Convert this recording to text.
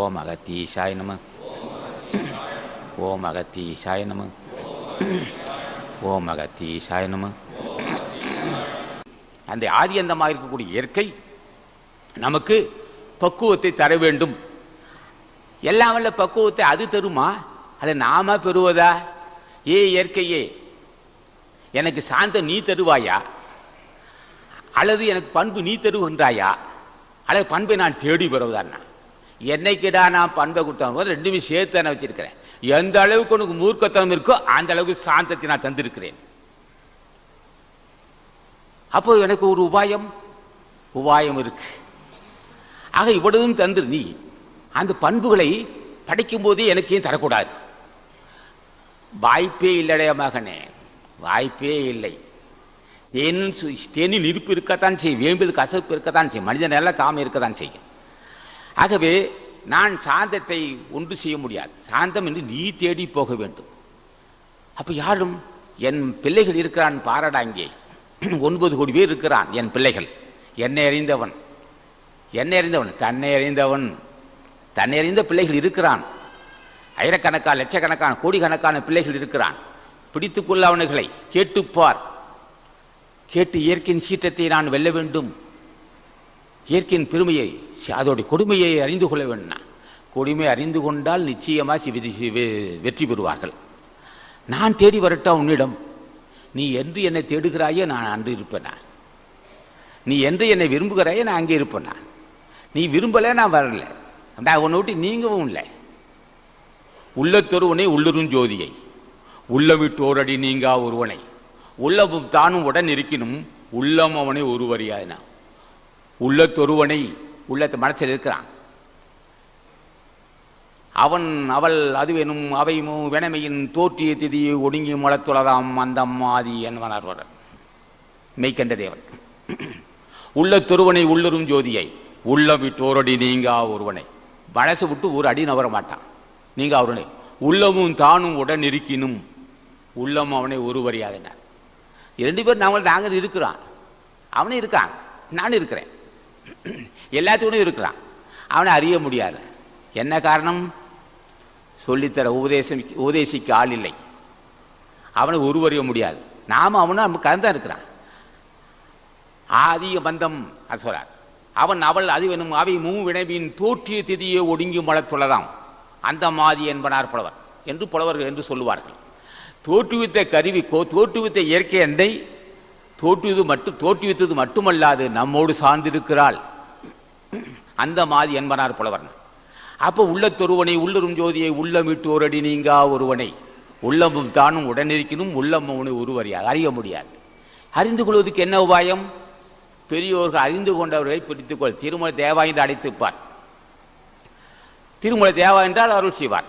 ஓம் அகத்தீஷாய் நம ஓம் அகத்தீஷாய் நம ஓம் அகத்தீஷாய் நம அந்த ஆதியந்தமாக இருக்கக்கூடிய இயற்கை நமக்கு பக்குவத்தை தர வேண்டும். எல்லாம் வல்ல பக்குவத்தை அது தருமா? அதை நாம பெறுவதா? ஏ இயற்கையே எனக்கு சாந்தம் நீ தருவாயா? அல்லது எனக்கு பண்பு நீ தருகின்றாயா? அல்லது பண்பை நான் தேடி பெறுவதான்னா என்னைக்குடா நான் பண்பை கொடுத்தவங்க ரெண்டுமே சேர்த்து தானே வச்சிருக்கிறேன். எந்த அளவுக்கு உனக்கு மூர்க்கத்தனம் இருக்கோ அந்த அளவுக்கு சாந்தத்தை நான் தந்திருக்கிறேன். அப்போ எனக்கு ஒரு உபாயம் உபாயம் இருக்கு. ஆக இவ்வளவும் தந்து நீ அந்த பண்புகளை படைக்கும் போதே எனக்கு ஏன் தரக்கூடாது? வாய்ப்பே இல்லைடைய மகனே வாய்ப்பே இல்லை. தேனின் தேனில் இருப்பு இருக்கத்தான் செய்யும் வேம்பில் கசப்பு இருக்கத்தான் செய்யும் மனிதன் எல்லாம் காமம் இருக்கத்தான் செய்யும். ஆகவே நான் சாந்தத்தை ஒன்று செய்ய முடியாது. சாந்தம் என்று நீ தேடி போக வேண்டும். அப்போ யாரும் என் பிள்ளைகள் இருக்கிறான் பாரடா இங்கே. ஒன்பது கோடி பேர் இருக்கிறான் என் பிள்ளைகள். என்னை அறிந்தவன். என்னை அறிந்தவன் தன்னை அறிந்தவன். தன்னை அறிந்த பிள்ளைகள் இருக்கிறான். ஆயிரக்கணக்கான லட்சக்கணக்கான கோடிக்கணக்கான பிள்ளைகள் இருக்கிறான். பிடித்துக்கொள்ள அவனுகளை கேட்டுப்பார். கேட்டு இயற்கையின் சீற்றத்தை நான் வெல்ல வேண்டும். இயற்கையின் பெருமையை அதோடைய கொடுமையை அறிந்து கொள்ள வேண்டும் கொடுமை அறிந்து கொண்டால் நிச்சயமாக வெற்றி- பெறுவார்கள். நான் தேடி வரட்டா உன்னிடம். நீ என்று என்னை தேடுகிறாயோ நான் அன்று இருப்பேனா? நீ என்று என்னை விரும்புகிறாயோ நான் அங்கே இருப்பேனா? நீ விரும்பலே நான் வரல. நான் உன்னை விட்டு நீங்கவும் இல்லை. உள்ளத்தொருவனை உள்ளுறும் ஜோதியை. உள்ளமிட்டோரடி நீங்கா ஒருவனை. உள்ளமும் தானும் உடன் இருக்கினும் உள்ளம் அவனை ஒருவரியாயினா உள்ளத்தொருவனை உள்ளத்து மனசில் இருக்கிறான். அவன் அவள் அதுவெனும் அவையும் வெனமையின் தோற்றிய திதி ஒடுங்கி முளத்துளதாம் அந்த ஆதி என்பனர் மெய்கண்ட தேவன். உள்ளத்தொருவனை உள்ளுறும் ஜோதியை உள்ளம் விட்டோரடி நீங்கா ஒருவனை. மனசு விட்டு ஒரு அடி நவர மாட்டான். நீங்க அவருனை உள்ளமும் தானும் உடன் இருக்கினும் உள்ளம் அவனை ஒருவரியாதனார் இரண்டு பேர் நாங்கள் நாங்கள் இருக்கிறோம். அவனும் இருக்கான். நான் இருக்கிறேன். எல்லாத்துக்கூடும் இருக்கிறான். அவனை அறிய முடியாது. என்ன காரணம்? சொல்லித்தர உபதேசம் உபதேசிக்க ஆள் இல்லை. அவனை உருவறிய முடியாது. நாம அவனும் நம்ம கலந்தான் இருக்கிறான். ஆதிய பந்தம் அது சொல்றார். அவன் அவள் அது வேணும் அவை மூ வினைவின் தோற்றிய திதியை ஒடுங்கி மலத்துள்ளதாம் அந்த மாதி என்பனார் புலவர். என்று புலவர்கள் என்று சொல்லுவார்கள். தோற்றுவித்த கருவி கோ- தோற்றுவித்த இயற்கை எண்ணை தோற்றுவது மட்டும் தோற்றுவித்தது மட்டுமல்லாது நம்மோடு சார்ந்திருக்கிறாள். அந்த மாதிரி என்பனார் புலவன் அப்போ உள்ளத்தொருவனை உள்ளரும் ஜோதியை உள்ளமிட்டோரடி நீங்கா ஒருவனை. உள்ளமும் தானும் உடனிருக்கணும் உள்ளம் அவனை அறிய முடியாது. அறிந்து கொள்வதற்கு என்ன உபாயம்? பெரியோர்கள் அறிந்து கொண்டவர்களை பிடித்துக்கொள் திருமலை தேவா என்று அழைத்துப்பார் திருமலை தேவா என்றால் அருள் செய்வார்.